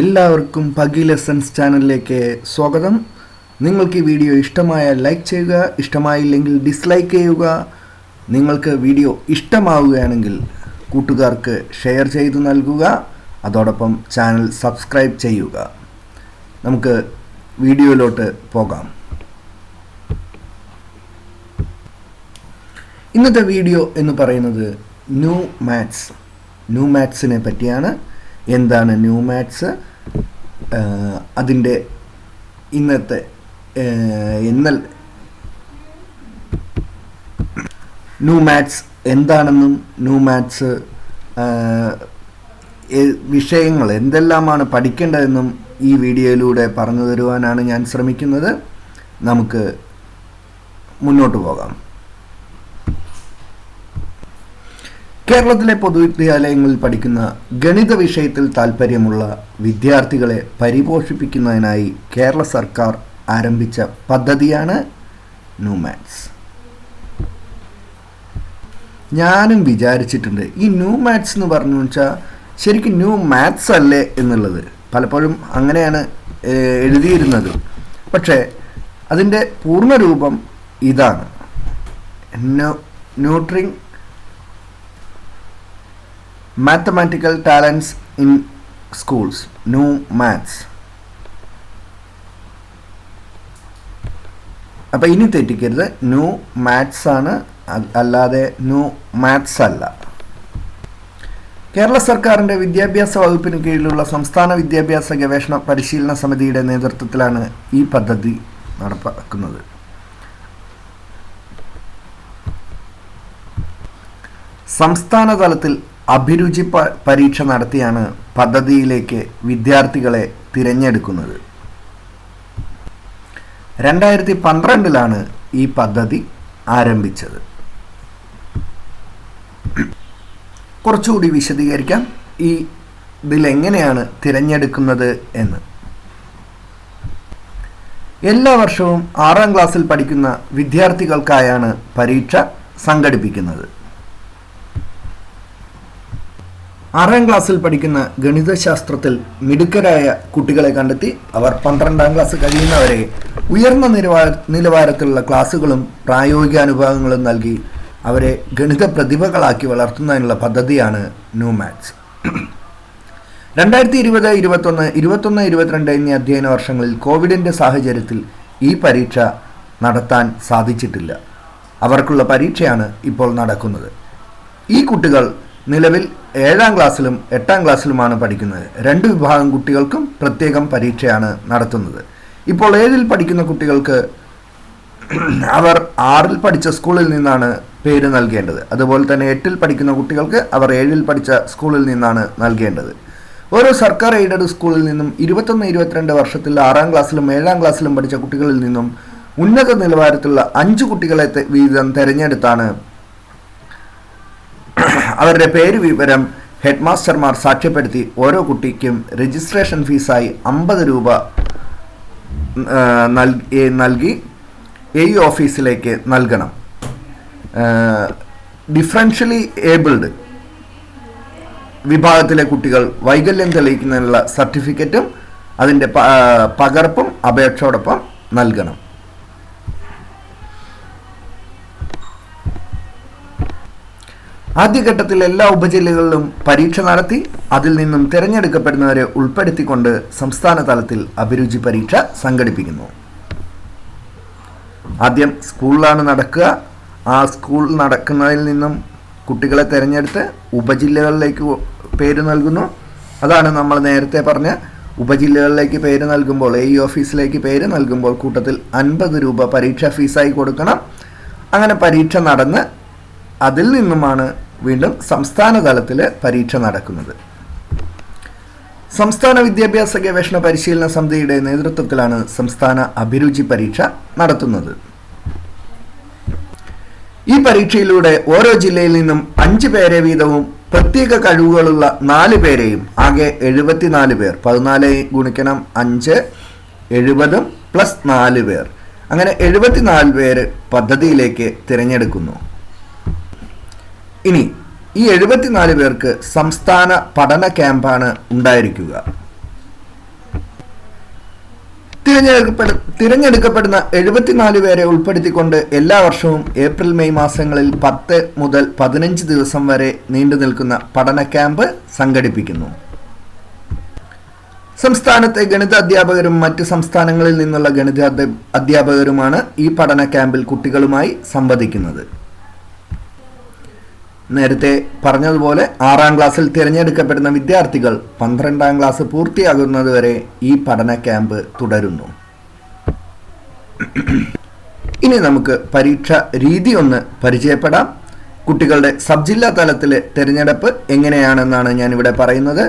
എല്ലാവർക്കും പഗി ലെസൺസ് ചാനലിലേക്ക് സ്വാഗതം. നിങ്ങൾക്ക് ഈ വീഡിയോ ഇഷ്ടമായ ലൈക്ക് ചെയ്യുക ഇഷ്ടമായില്ലെങ്കിൽ ഡിസ്ലൈക്ക് ചെയ്യുക. നിങ്ങൾക്ക് വീഡിയോ ഇഷ്ടമാവുകയാണെങ്കിൽ കൂട്ടുകാർക്ക് ഷെയർ ചെയ്തു നൽകുക. അതോടൊപ്പം ചാനൽ സബ്സ്ക്രൈബ് ചെയ്യുക. നമുക്ക് വീഡിയോയിലോട്ട് പോകാം. ഇന്നത്തെ വീഡിയോ എന്ന് പറയുന്നത് ന്യൂ മാത്സ് ന്യൂ മാത്സിനെ പറ്റിയാണ്. എന്താണ് ന്യൂ മാത്സ്? അതിന്റെ ഇന്നത്തെ എന്നൽ ന്യൂ മാത്സ് എന്താണെന്നും ന്യൂ മാത്സ് വിഷയങ്ങൾ എന്തെല്ലാമാണ് പഠിക്കേണ്ടതെന്നും ഈ വീഡിയോയിലൂടെ പറഞ്ഞു തരുവാനാണ് ഞാൻ ശ്രമിക്കുന്നത്. നമുക്ക് മുന്നോട്ട് പോകാം. കേരളത്തിലെ പൊതുവിദ്യാലയങ്ങളിൽ പഠിക്കുന്ന ഗണിത വിഷയത്തിൽ താൽപ്പര്യമുള്ള വിദ്യാർത്ഥികളെ പരിപോഷിപ്പിക്കുന്നതിനായി കേരള സർക്കാർ ആരംഭിച്ച പദ്ധതിയാണ് ന്യൂ മാത്സ് ഞാനും വിചാരിച്ചിട്ടുണ്ട് ഈ ന്യൂ മാത്സ് എന്ന് പറഞ്ഞു വെച്ചാൽ ശരിക്കും ന്യൂ മാത്സ് അല്ലേ എന്നുള്ളത്. പലപ്പോഴും അങ്ങനെയാണ് എഴുതിയിരുന്നത്. പക്ഷേ അതിന്റെ പൂർണരൂപം ഇതാണ്. Nurturing mathematical talents in schools new maths അപ്പോൾ ഇനി തെറ്റിക്കരുത്. ന്യൂ മാത്സ് ആണ്. അല്ലാതെ ന്യൂ മാത്സ് അല്ല. കേരള സർക്കാരിന്റെ വിദ്യാഭ്യാസ വകുപ്പിന് കീഴിലുള്ള സംസ്ഥാന വിദ്യാഭ്യാസ ഗവേഷണ പരിശീലന സമിതിയുടെ നേതൃത്വത്തിലാണ് ഈ പദ്ധതി നടപ്പാക്കുന്നത്. സംസ്ഥാന തലത്തിൽ അഭിരുചി പരീക്ഷ നടത്തിയാണ് പദ്ധതിയിലേക്ക് വിദ്യാർത്ഥികളെ തിരഞ്ഞെടുക്കുന്നത്. രണ്ടായിരത്തി പന്ത്രണ്ടിലാണ് ഈ പദ്ധതി ആരംഭിച്ചത്. കുറച്ചുകൂടി വിശദീകരിക്കാം ഈ ഇതിലെങ്ങനെയാണ് തിരഞ്ഞെടുക്കുന്നത് എന്ന്. എല്ലാ വർഷവും ആറാം ക്ലാസ്സിൽ പഠിക്കുന്ന വിദ്യാർത്ഥികൾക്കായാണ് പരീക്ഷ സംഘടിപ്പിക്കുന്നത്. ആറാം ക്ലാസ്സിൽ പഠിക്കുന്ന ഗണിതശാസ്ത്രത്തിൽ മിടുക്കരായ കുട്ടികളെ കണ്ടെത്തി അവർ പന്ത്രണ്ടാം ക്ലാസ് കഴിയുന്നവരെ ഉയർന്ന നിലവാര നിലവാരത്തിലുള്ള ക്ലാസ്സുകളും പ്രായോഗിക അനുഭവങ്ങളും നൽകി അവരെ ഗണിത പ്രതിഭകളാക്കി വളർത്തുന്നതിനുള്ള പദ്ധതിയാണ് ന്യൂ മാത്സ് രണ്ടായിരത്തി ഇരുപത് ഇരുപത്തൊന്ന് ഇരുപത്തൊന്ന് ഇരുപത്തിരണ്ട് എന്നീ അധ്യയന വർഷങ്ങളിൽ കോവിഡിന്റെ സാഹചര്യത്തിൽ ഈ പരീക്ഷ നടത്താൻ സാധിച്ചിട്ടില്ല. അവർക്കുള്ള പരീക്ഷയാണ് ഇപ്പോൾ നടക്കുന്നത്. ഈ കുട്ടികൾ നിലവിൽ ഏഴാം ക്ലാസ്സിലും എട്ടാം ക്ലാസ്സിലുമാണ് പഠിക്കുന്നത്. രണ്ട് വിഭാഗം കുട്ടികൾക്കും പ്രത്യേകം പരീക്ഷയാണ് നടത്തുന്നത്. ഇപ്പോൾ ഏഴിൽ പഠിക്കുന്ന കുട്ടികൾക്ക് അവർ ആറിൽ പഠിച്ച സ്കൂളിൽ നിന്നാണ് പേര് നൽകേണ്ടത്. അതുപോലെ തന്നെ എട്ടിൽ പഠിക്കുന്ന കുട്ടികൾക്ക് അവർ ഏഴിൽ പഠിച്ച സ്കൂളിൽ നിന്നാണ് നൽകേണ്ടത്. ഓരോ സർക്കാർ എയ്ഡഡ് സ്കൂളിൽ നിന്നും ഇരുപത്തൊന്ന് ഇരുപത്തിരണ്ട് വർഷത്തിൽ ആറാം ക്ലാസ്സിലും ഏഴാം ക്ലാസ്സിലും പഠിച്ച കുട്ടികളിൽ നിന്നും ഉന്നത നിലവാരത്തിലുള്ള അഞ്ച് കുട്ടികളെ വീതം തിരഞ്ഞെടുത്താണ് അവരുടെ പേര് വിവരം ഹെഡ്മാസ്റ്റർമാർ സാക്ഷ്യപ്പെടുത്തി ഓരോ കുട്ടിക്കും രജിസ്ട്രേഷൻ ഫീസായി അമ്പത് രൂപ നൽകി എ ഓഫീസിലേക്ക് നൽകണം. ഡിഫറൻഷ്യലി ഏബിൾഡ് വിഭാഗത്തിലെ കുട്ടികൾ വൈകല്യം തെളിയിക്കുന്നതിനുള്ള സർട്ടിഫിക്കറ്റും അതിന്റെ പകർപ്പും അപേക്ഷയോടൊപ്പം നൽകണം. ആദ്യഘട്ടത്തിൽ എല്ലാ ഉപജില്ലകളിലും പരീക്ഷ നടത്തി അതിൽ നിന്നും തിരഞ്ഞെടുക്കപ്പെടുന്നവരെ ഉൾപ്പെടുത്തിക്കൊണ്ട് സംസ്ഥാന തലത്തിൽ അഭിരുചി പരീക്ഷ സംഘടിപ്പിക്കുന്നു. ആദ്യം സ്കൂളിലാണ് നടക്കുക. ആ സ്കൂൾ നടക്കുന്നതിൽ നിന്നും കുട്ടികളെ തിരഞ്ഞെടുത്ത് ഉപജില്ലകളിലേക്ക് പേര് നൽകുന്നു. അതാണ് നമ്മൾ നേരത്തെ പറഞ്ഞ ഉപജില്ലകളിലേക്ക് പേര് നൽകുമ്പോൾ എ ഓഫീസിലേക്ക് പേര് നൽകുമ്പോൾ കൂട്ടത്തിൽ അൻപത് രൂപ പരീക്ഷാ ഫീസായി കൊടുക്കണം. അങ്ങനെ പരീക്ഷ നടന്ന് അതിൽ നിന്നുമാണ് വീണ്ടും സംസ്ഥാന തലത്തിൽ പരീക്ഷ നടക്കുന്നത്. സംസ്ഥാന വിദ്യാഭ്യാസ ഗവേഷണ പരിശീലന സമിതിയുടെ നേതൃത്വത്തിലാണ് സംസ്ഥാന അഭിരുചി പരീക്ഷ നടത്തുന്നത്. ഈ പരീക്ഷയിലൂടെ ഓരോ ജില്ലയിൽ നിന്നും അഞ്ച് പേരെ വീതവും പ്രത്യേക കഴിവുകളുള്ള നാല് പേരെയും ആകെ എഴുപത്തിനാല് പേർ പതിനാല് ഗുണിക്കണം അഞ്ച് എഴുപതും പ്ലസ് നാല് പേർ. അങ്ങനെ എഴുപത്തിനാല് പേര് പദ്ധതിയിലേക്ക് തിരഞ്ഞെടുക്കുന്നു. ഇനി ഈ എഴുപത്തിനാല് പേർക്ക് സംസ്ഥാന പഠന ക്യാമ്പാണ് ഉണ്ടായിരിക്കുക. തിരഞ്ഞെടുക്കപ്പെടു തിരഞ്ഞെടുക്കപ്പെടുന്ന എഴുപത്തിനാല് പേരെ ഉൾപ്പെടുത്തിക്കൊണ്ട് എല്ലാ വർഷവും ഏപ്രിൽ മെയ് മാസങ്ങളിൽ പത്ത് മുതൽ പതിനഞ്ച് ദിവസം വരെ നീണ്ടു നിൽക്കുന്ന പഠന ക്യാമ്പ് സംഘടിപ്പിക്കുന്നു. സംസ്ഥാനത്തെ ഗണിത അധ്യാപകരും മറ്റ് സംസ്ഥാനങ്ങളിൽ നിന്നുള്ള ഗണിത അധ്യാപകരുമാണ് ഈ പഠന ക്യാമ്പിൽ കുട്ടികളുമായി സംവദിക്കുന്നത്. നേരത്തെ പറഞ്ഞതുപോലെ ആറാം ക്ലാസ്സിൽ തിരഞ്ഞെടുക്കപ്പെടുന്ന വിദ്യാർത്ഥികൾ പന്ത്രണ്ടാം ക്ലാസ് പൂർത്തിയാകുന്നതുവരെ ഈ പഠന ക്യാമ്പ് തുടരുന്നു. ഇനി നമുക്ക് പരീക്ഷ രീതി ഒന്ന് പരിചയപ്പെടാം. കുട്ടികളുടെ സബ് ജില്ലാ തലത്തിലെ തിരഞ്ഞെടുപ്പ് എങ്ങനെയാണെന്നാണ് ഞാനിവിടെ പറയുന്നത്.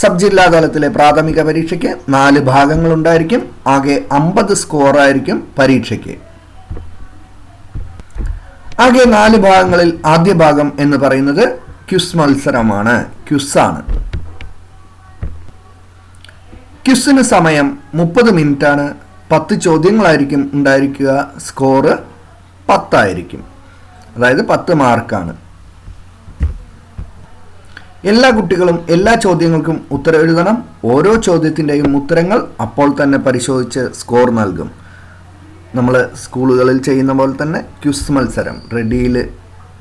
സബ് ജില്ലാ തലത്തിലെ പ്രാഥമിക പരീക്ഷയ്ക്ക് നാല് ഭാഗങ്ങളുണ്ടായിരിക്കും. ആകെ അമ്പത് സ്കോറായിരിക്കും പരീക്ഷയ്ക്ക്. ആകെ നാല് ഭാഗങ്ങളിൽ ആദ്യ ഭാഗം എന്ന് പറയുന്നത് ക്യുസ് മത്സരമാണ്. ക്യുസാണ് ക്യുസിന് സമയം മുപ്പത് ആണ് പത്ത് ചോദ്യങ്ങളായിരിക്കും ഉണ്ടായിരിക്കുക. സ്കോറ് പത്തായിരിക്കും. അതായത് പത്ത് മാർക്കാണ്. എല്ലാ കുട്ടികളും എല്ലാ ചോദ്യങ്ങൾക്കും ഉത്തരം എഴുതണം. ഓരോ ചോദ്യത്തിന്റെയും ഉത്തരങ്ങൾ അപ്പോൾ തന്നെ പരിശോധിച്ച് സ്കോർ നൽകും. നമ്മൾ സ്കൂളുകളിൽ ചെയ്യുന്ന പോലെ തന്നെ ക്യുസ് മത്സരം. റെഡിയിൽ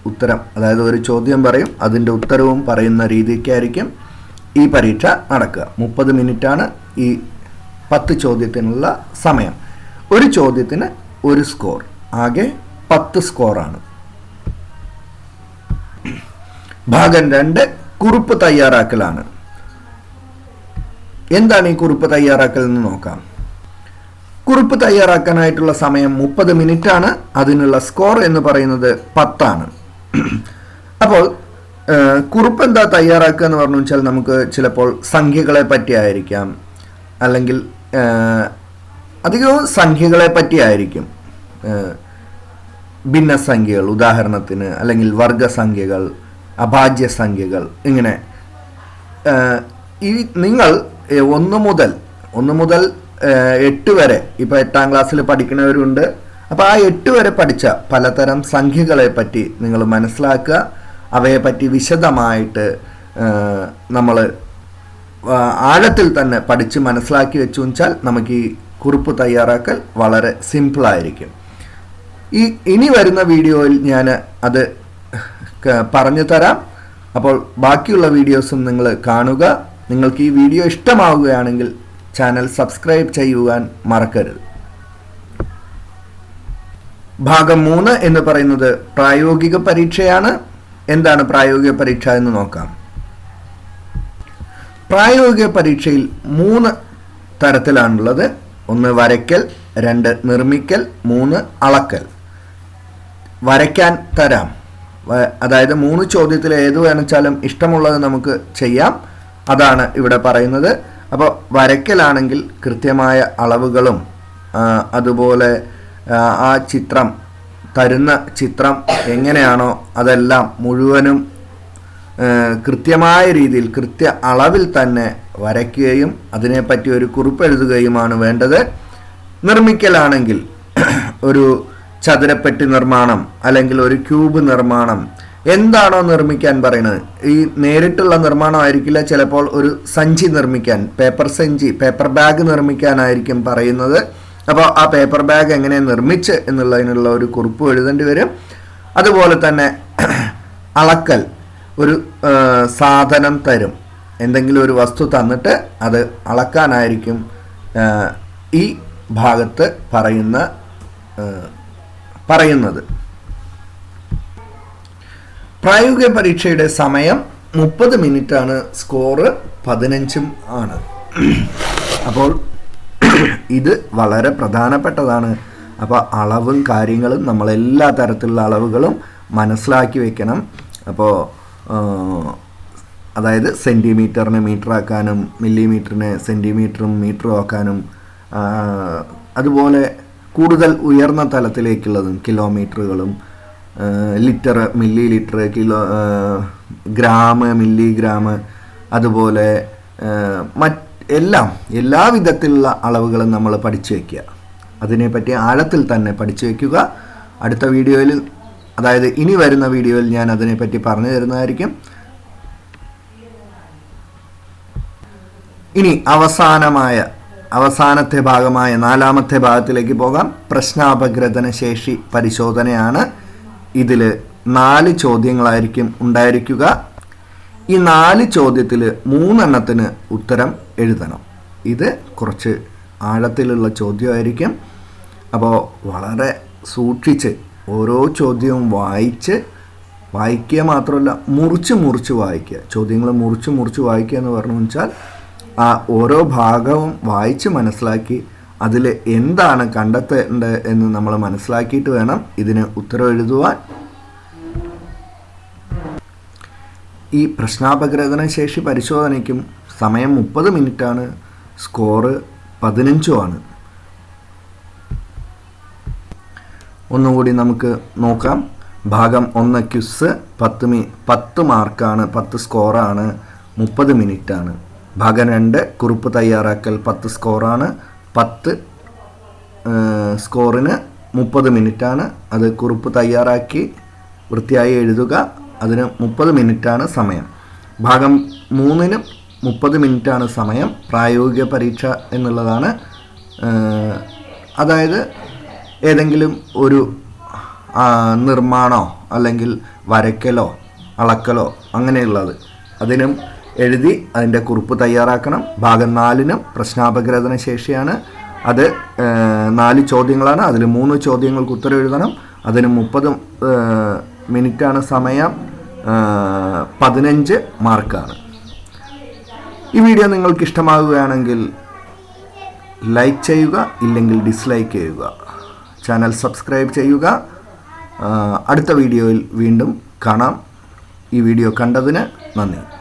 ഉത്തരം അതായത് ഒരു ചോദ്യം പറയും അതിന്റെ ഉത്തരവും പറയുന്ന രീതിക്കായിരിക്കും ഈ പരീക്ഷ നടക്കുക. മുപ്പത് മിനിറ്റാണ് ഈ പത്ത് ചോദ്യത്തിനുള്ള സമയം. ഒരു ചോദ്യത്തിന് ഒരു സ്കോർ ആകെ പത്ത് സ്കോറാണ്. ഭാഗം രണ്ട് കുറിപ്പ് തയ്യാറാക്കലാണ്. എന്താണ് ഈ കുറിപ്പ് തയ്യാറാക്കൽ എന്ന് നോക്കാം. കുറിപ്പ് തയ്യാറാക്കാനായിട്ടുള്ള സമയം മുപ്പത് ആണ് അതിനുള്ള സ്കോർ എന്ന് പറയുന്നത് പത്താണ്. അപ്പോൾ കുറിപ്പ് എന്താ തയ്യാറാക്കുക എന്ന് പറഞ്ഞു വെച്ചാൽ നമുക്ക് ചിലപ്പോൾ സംഖ്യകളെ പറ്റിയായിരിക്കാം അല്ലെങ്കിൽ ഏഹ്, അധികവും സംഖ്യകളെ പറ്റിയായിരിക്കും ഭിന്ന സംഖ്യകൾ ഉദാഹരണത്തിന് അല്ലെങ്കിൽ വർഗസംഖ്യകൾ അഭാജ്യ സംഖ്യകൾ ഇങ്ങനെ ഈ നിങ്ങൾ ഒന്ന് മുതൽ ഒന്ന് മുതൽ എട്ട് വരെ. ഇപ്പോൾ എട്ടാം ക്ലാസ്സിൽ പഠിക്കുന്നവരുണ്ട്. അപ്പോൾ ആ എട്ട് വരെ പഠിച്ച പലതരം സംഖ്യകളെ പറ്റി നിങ്ങൾ മനസ്സിലാക്കുക. അവയെ പറ്റി വിശദമായിട്ട് നമ്മൾ ആഴത്തിൽ തന്നെ പഠിച്ച് മനസ്സിലാക്കി വെച്ചു വെച്ചാൽ നമുക്ക് ഈ കുറിപ്പ് തയ്യാറാക്കൽ വളരെ സിമ്പിളായിരിക്കും ഈ ഇനി വരുന്ന വീഡിയോയിൽ ഞാൻ അത് പറഞ്ഞു തരാം. അപ്പോൾ ബാക്കിയുള്ള വീഡിയോസും നിങ്ങൾ കാണുക. നിങ്ങൾക്ക് ഈ വീഡിയോ ഇഷ്ടമാവുകയാണെങ്കിൽ ചാനൽ സബ്സ്ക്രൈബ് ചെയ്യുവാൻ മറക്കരുത്. ഭാഗം മൂന്ന് എന്ന് പറയുന്നത് പ്രായോഗിക പരീക്ഷയാണ്. എന്താണ് പ്രായോഗിക പരീക്ഷ എന്ന് നോക്കാം. പ്രായോഗിക പരീക്ഷയിൽ മൂന്ന് തരത്തിലാണുള്ളത്. ഒന്ന് വരയ്ക്കൽ രണ്ട് നിർമ്മിക്കൽ മൂന്ന് അളക്കൽ. വരയ്ക്കാൻ തരാം. അതായത് മൂന്ന് ചോദ്യത്തിൽ ഏത് വേണമെച്ചാലും ഇഷ്ടമുള്ളത് നമുക്ക് ചെയ്യാം. അതാണ് ഇവിടെ പറയുന്നത്. അപ്പോൾ വരയ്ക്കലാണെങ്കിൽ കൃത്യമായ അളവുകളും അതുപോലെ ആ, ചിത്രം തരുന്ന ചിത്രം എങ്ങനെയാണോ അതെല്ലാം മുഴുവനും കൃത്യമായ രീതിയിൽ കൃത്യ അളവിൽ തന്നെ വരയ്ക്കുകയും അതിനെപ്പറ്റി ഒരു കുറിപ്പ് എഴുതുകയുമാണ് വേണ്ടത്. നിർമ്മിക്കലാണെങ്കിൽ ഒരു ചതുരപ്പെട്ടി നിർമ്മാണം അല്ലെങ്കിൽ ഒരു ക്യൂബ് നിർമ്മാണം എന്താണോ നിർമ്മിക്കാൻ പറയുന്നത്? ഈ നേരിട്ടുള്ള നിർമ്മാണമായിരിക്കില്ല ചിലപ്പോൾ ഒരു സഞ്ചി നിർമ്മിക്കാൻ പേപ്പർ സഞ്ചി പേപ്പർ ബാഗ് നിർമ്മിക്കാനായിരിക്കും പറയുന്നത്. അപ്പോൾ ആ പേപ്പർ ബാഗ് എങ്ങനെ നിർമ്മിച്ച് എന്നുള്ളതിനുള്ള ഒരു കുറിപ്പ് എഴുതേണ്ടി വരും. അതുപോലെ തന്നെ അളക്കൽ ഒരു സാധനം തരും. എന്തെങ്കിലും ഒരു വസ്തു തന്നിട്ട് അത് അളക്കാനായിരിക്കും ഈ ഭാഗത്ത് പറയുന്ന പറയുന്നത്. പ്രായോഗിക പരീക്ഷയുടെ സമയം മുപ്പത് മിനിറ്റ് ആണ് സ്കോറ് പതിനഞ്ചും ആണ്. അപ്പോൾ ഇത് വളരെ പ്രധാനപ്പെട്ടതാണ്. അപ്പോൾ അളവും കാര്യങ്ങളും നമ്മൾ എല്ലാ തരത്തിലുള്ള അളവുകളും മനസ്സിലാക്കി വെക്കണം. അപ്പോൾ അതായത് സെന്റിമീറ്ററിനെ മീറ്റർ ആക്കാനും മില്ലിമീറ്ററിനെ സെന്റിമീറ്ററും മീറ്ററും ആക്കാനും അതുപോലെ കൂടുതൽ ഉയർന്ന തലത്തിലേക്കുള്ളതും കിലോമീറ്ററുകളും litre millilitre kilogram milligram അതുപോലെ മറ്റ് എല്ലാം എല്ലാ വിധത്തിലുള്ള അളവുകളും നമ്മൾ പഠിച്ചു വയ്ക്കുക അതിനെപ്പറ്റി ആഴത്തിൽ തന്നെ പഠിച്ചു വയ്ക്കുക അടുത്ത വീഡിയോയിൽ അതായത് ഇനി വരുന്ന വീഡിയോയിൽ ഞാൻ അതിനെപ്പറ്റി പറഞ്ഞു തരുന്നതായിരിക്കും. ഇനി അവസാനമായ അവസാനത്തെ ഭാഗമായ നാലാമത്തെ ഭാഗത്തിലേക്ക് പോകാം. പ്രശ്നാപഗ്രഥന ശേഷി പരിശോധനയാണ്. ഇതിൽ നാല് ചോദ്യങ്ങളായിരിക്കും ഉണ്ടായിരിക്കുക. ഈ നാല് ചോദ്യത്തിൽ മൂന്നെണ്ണത്തിന് ഉത്തരം എഴുതണം. ഇത് കുറച്ച് ആഴത്തിലുള്ള ചോദ്യമായിരിക്കും. അപ്പോൾ വളരെ സൂക്ഷിച്ച് ഓരോ ചോദ്യവും വായിച്ച് വായിക്കുക മാത്രമല്ല മുറിച്ച് മുറിച്ച് വായിക്കുക. ചോദ്യങ്ങൾ മുറിച്ച് മുറിച്ച് വായിക്കുക എന്ന് പറഞ്ഞു വെച്ചാൽ ആ ഓരോ ഭാഗവും വായിച്ച് മനസ്സിലാക്കി അതിൽ എന്താണ് കണ്ടെത്തേണ്ടത് എന്ന് നമ്മൾ മനസ്സിലാക്കിയിട്ട് വേണം ഇതിന് ഉത്തരം എഴുതുവാൻ. ഈ പ്രശ്നാപഗ്രഥന ശേഷി പരിശോധനയ്ക്കും സമയം മുപ്പത് മിനിറ്റാണ് സ്കോറ് പതിനഞ്ചുമാണ് ഒന്നുകൂടി നമുക്ക് നോക്കാം. ഭാഗം ഒന്ന് ക്യുസ് പത്ത് മി പത്ത് മാർക്കാണ് പത്ത് സ്കോറാണ് മുപ്പത് മിനിറ്റാണ്. ഭാഗം രണ്ട് കുറിപ്പ് തയ്യാറാക്കൽ പത്ത് സ്കോറാണ് പത്ത് സ്കോറിന് മുപ്പത് മിനിറ്റാണ്. അത് കുറിപ്പ് തയ്യാറാക്കി വൃത്തിയായി എഴുതുക. അതിന് മുപ്പത് മിനിറ്റാണ് സമയം. ഭാഗം മൂന്നിനും മുപ്പത് മിനിറ്റാണ് സമയം. പ്രായോഗിക പരീക്ഷ എന്നുള്ളതാണ്. അതായത് ഏതെങ്കിലും ഒരു നിർമ്മാണോ അല്ലെങ്കിൽ വരയ്ക്കലോ അളക്കലോ അങ്ങനെയുള്ളത്. അതിനും എഴുതി അതിന്റെ കുറിപ്പ് തയ്യാറാക്കണം. ഭാഗം നാലിനും പ്രശ്നാപഗ്രഥന ശേഷിയാണ്. അത് നാല് ചോദ്യങ്ങളാണ്. അതിൽ മൂന്ന് ചോദ്യങ്ങൾക്ക് ഉത്തരം എഴുതണം. അതിന് മുപ്പത് മിനിറ്റാണ് സമയം. പതിനഞ്ച് മാർക്കാണ്. ഈ വീഡിയോ നിങ്ങൾക്ക് ഇഷ്ടമാകുകയാണെങ്കിൽ ലൈക്ക് ചെയ്യുക ഇല്ലെങ്കിൽ ഡിസ്ലൈക്ക് ചെയ്യുക. ചാനൽ സബ്സ്ക്രൈബ് ചെയ്യുക. അടുത്ത വീഡിയോയിൽ വീണ്ടും കാണാം. ഈ വീഡിയോ കണ്ടതിന് നന്ദി.